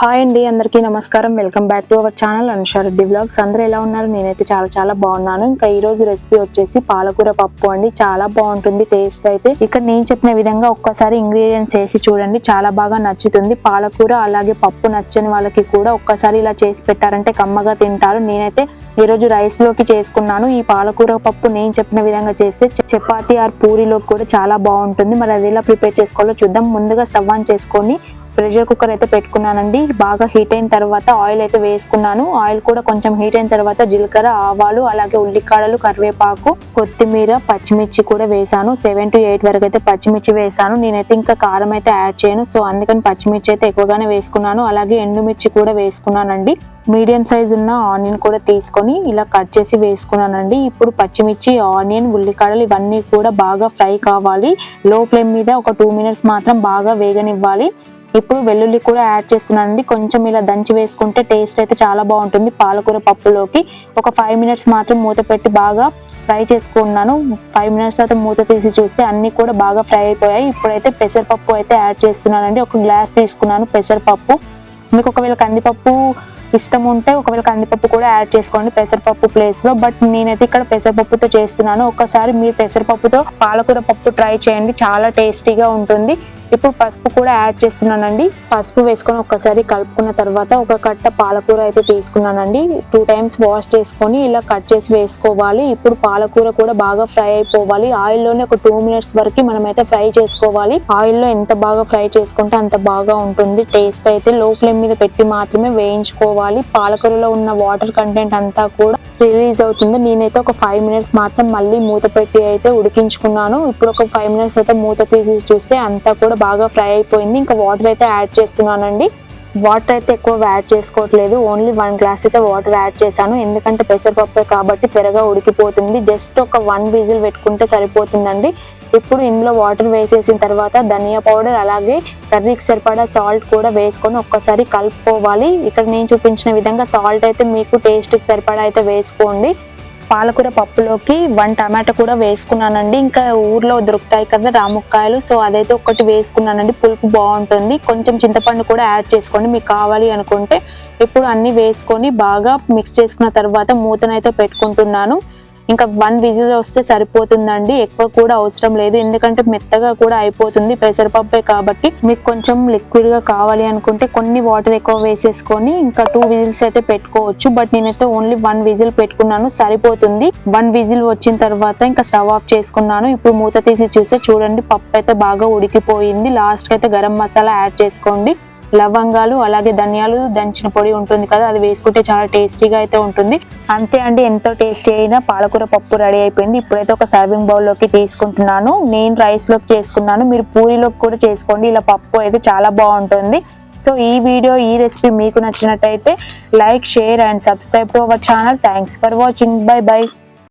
Hi అండి అందరికీ నమస్కారం. Welcome back to our channel Anusha Reddy blogs అందరూ ఎలా ఉన్నారు? నేనైతే చాలా చాలా బాగున్నాను. ఇంకా ఈ రోజు రెసిపీ వచ్చేసి పాలకూర పప్పు అండి. చాలా బాగుంటుంది టేస్ట్ అయితే. ఇక్కడ నేను చెప్పిన విధంగా ఒక్కసారి ఇంగ్రీడియంట్స్ వేసి చూడండి. చాలా బాగా నచ్చుతుంది. పాలకూర అలాగే పప్పు నచ్చని వాళ్ళకి కూడా ఒక్కసారి ఇలా చేసి పెట్టారంటే కమ్మగా తింటారు. నేనైతే ఈ రోజు రైస్లోకి చేసుకున్నాను. ఈ పాలకూర పప్పు నేను చెప్పిన విధంగా చేస్తే చపాతి ఆర్ పూరీలోకి కూడా చాలా బాగుంటుంది. మరి అది ఎలా ప్రిపేర్ చేసుకోవాలో చూద్దాం. ముందుగా స్టవ్ ఆన్ చేసుకొని ప్రెషర్ కుక్కర్ అయితే పెట్టుకున్నానండి. బాగా హీట్ అయిన తర్వాత ఆయిల్ అయితే వేసుకున్నాను. ఆయిల్ కూడా కొంచెం హీట్ అయిన తర్వాత జీలకర్ర ఆవాలు అలాగే ఉల్లికాడలు కరివేపాకు కొత్తిమీర పచ్చిమిర్చి కూడా వేసాను. సెవెన్ టు ఎయిట్ వరకు అయితే పచ్చిమిర్చి వేసాను. నేనైతే ఇంకా కారం అయితే యాడ్ చేయను. సో అందుకని పచ్చిమిర్చి అయితే ఎక్కువగానే వేసుకున్నాను. అలాగే ఎండుమిర్చి కూడా వేసుకున్నానండి. మీడియం సైజ్ ఉన్న ఆనియన్ కూడా తీసుకొని ఇలా కట్ చేసి వేసుకున్నానండి. ఇప్పుడు పచ్చిమిర్చి ఆనియన్ ఉల్లికాడలు ఇవన్నీ కూడా బాగా ఫ్రై కావాలి. లో ఫ్లేమ్ మీద ఒక టూ మినిట్స్ మాత్రం బాగా వేగనివ్వాలి. ఇప్పుడు వెల్లుల్లి కూడా యాడ్ చేస్తున్నానండి. కొంచెం ఇలా దంచి వేసుకుంటే టేస్ట్ అయితే చాలా బాగుంటుంది. పాలకూర పప్పులోకి ఒక ఫైవ్ మినిట్స్ మాత్రం మూత పెట్టి బాగా ఫ్రై చేసుకున్నాను. ఫైవ్ మినిట్స్ తర్వాత మూత తీసి చూస్తే అన్నీ కూడా బాగా ఫ్రై అయిపోయాయి. ఇప్పుడైతే పెసరపప్పు అయితే యాడ్ చేస్తున్నానండి. ఒక గ్లాస్ తీసుకున్నాను పెసరపప్పు. మీకు ఒకవేళ కందిపప్పు ఇష్టం ఉంటే ఒకవేళ కందిపప్పు కూడా యాడ్ చేసుకోండి పెసరపప్పు ప్లేస్లో బట్ నేనైతే ఇక్కడ పెసరపప్పుతో చేస్తున్నాను. ఒకసారి మీరు పెసరపప్పుతో పాలకూర పప్పు ట్రై చేయండి. చాలా టేస్టీగా ఉంటుంది. ఇప్పుడు పసుపు కూడా యాడ్ చేస్తున్నానండి. పసుపు వేసుకొని ఒక్కసారి కలుపుకున్న తర్వాత ఒక కట్ట పాలకూర అయితే తీసుకున్నానండి. టూ టైమ్స్ వాష్ చేసుకొని ఇలా కట్ చేసి వేసుకోవాలి. ఇప్పుడు పాలకూర కూడా బాగా ఫ్రై అయిపోవాలి. ఆయిల్లోనే ఒక టూ మినిట్స్ వరకు మనమైతే ఫ్రై చేసుకోవాలి. ఆయిల్లో ఎంత బాగా ఫ్రై చేసుకుంటే అంత బాగా ఉంటుంది. టేస్ట్ అయితే లో ఫ్లేమ్ మీద పెట్టి మాత్రమే వేయించుకోవాలి. పాలకూరలో ఉన్న వాటర్ కంటెంట్ అంతా కూడా రిలీజ్ అవుతుంది. నేనైతే ఒక ఫైవ్ మినిట్స్ మాత్రం మళ్ళీ మూత పెట్టి అయితే ఉడికించుకున్నాను. ఇప్పుడు ఒక ఫైవ్ మినిట్స్ అయితే మూత తీసి చూస్తే అంతా కూడా బాగా ఫ్రై అయిపోయింది. ఇంకా వాటర్ అయితే యాడ్ చేస్తున్నానండి. వాటర్ అయితే ఎక్కువ యాడ్ చేసుకోవట్లేదు. ఓన్లీ వన్ గ్లాస్ అయితే వాటర్ యాడ్ చేశాను. ఎందుకంటే పెసరపప్పు కాబట్టి త్వరగా ఉడికిపోతుంది. జస్ట్ ఒక వన్ విజిల్ పెట్టుకుంటే సరిపోతుందండి. ఇప్పుడు ఇందులో వాటర్ వేసేసిన తర్వాత ధనియా పౌడర్ అలాగే కర్రీకి సరిపడా సాల్ట్ కూడా వేసుకొని ఒక్కసారి కలుపుకోవాలి. ఇక్కడ నేను చూపించిన విధంగా సాల్ట్ అయితే మీకు టేస్ట్కి సరిపడా అయితే వేసుకోండి. పాలకూర పప్పులోకి వన్ టమాటా కూడా వేసుకున్నానండి. ఇంకా ఊర్లో దొరుకుతాయి కదా రాముక్కాయలు. సో అదైతే ఒకటి వేసుకున్నానండి. పులుపు బాగుంటుంది. కొంచెం చింతపండు కూడా యాడ్ చేసుకోండి. మీకు కావాలి అనుకుంటే. ఇప్పుడు అన్నీ వేసుకొని బాగా మిక్స్ చేసుకున్న తర్వాత మూతనైతే పెట్టుకుంటున్నాను. ఇంకా వన్ విజిల్ వస్తే సరిపోతుందండి. ఎక్కువ కూడా అవసరం లేదు. ఎందుకంటే మెత్తగా కూడా అయిపోతుంది పెసరపప్పే కాబట్టి. మీకు కొంచెం లిక్విడ్గా కావాలి అనుకుంటే కొన్ని వాటర్ ఎక్కువ వేసేసుకొని ఇంకా టూ విజిల్స్ అయితే పెట్టుకోవచ్చు. బట్ నేనైతే ఓన్లీ వన్ విజిల్ పెట్టుకున్నాను. సరిపోతుంది. వన్ విజిల్ వచ్చిన తర్వాత ఇంకా స్టవ్ ఆఫ్ చేసుకున్నాను. ఇప్పుడు మూత తీసి చూస్తే చూడండి పప్పు అయితే బాగా ఉడికిపోయింది. లాస్ట్ అయితే గరం మసాలా యాడ్ చేసుకోండి. లవంగాలు అలాగే ధనియాలు దంచిన పొడి ఉంటుంది కదా అది వేసుకుంటే చాలా టేస్టీగా అయితే ఉంటుంది. అంతే అండి ఎంతో టేస్టీ అయిన పాలకూర పప్పు రెడీ అయిపోయింది. ఇప్పుడైతే ఒక సర్వింగ్ బౌల్లోకి తీసుకుంటున్నాను. నేను రైస్లోకి చేసుకున్నాను. మీరు పూరీలోకి కూడా చేసుకోండి. ఇలా పప్పు అయితే చాలా బాగుంటుంది. సో ఈ వీడియో ఈ రెసిపీ మీకు నచ్చినట్టయితే like share and subscribe to our channel. Thanks for watching. Bye bye.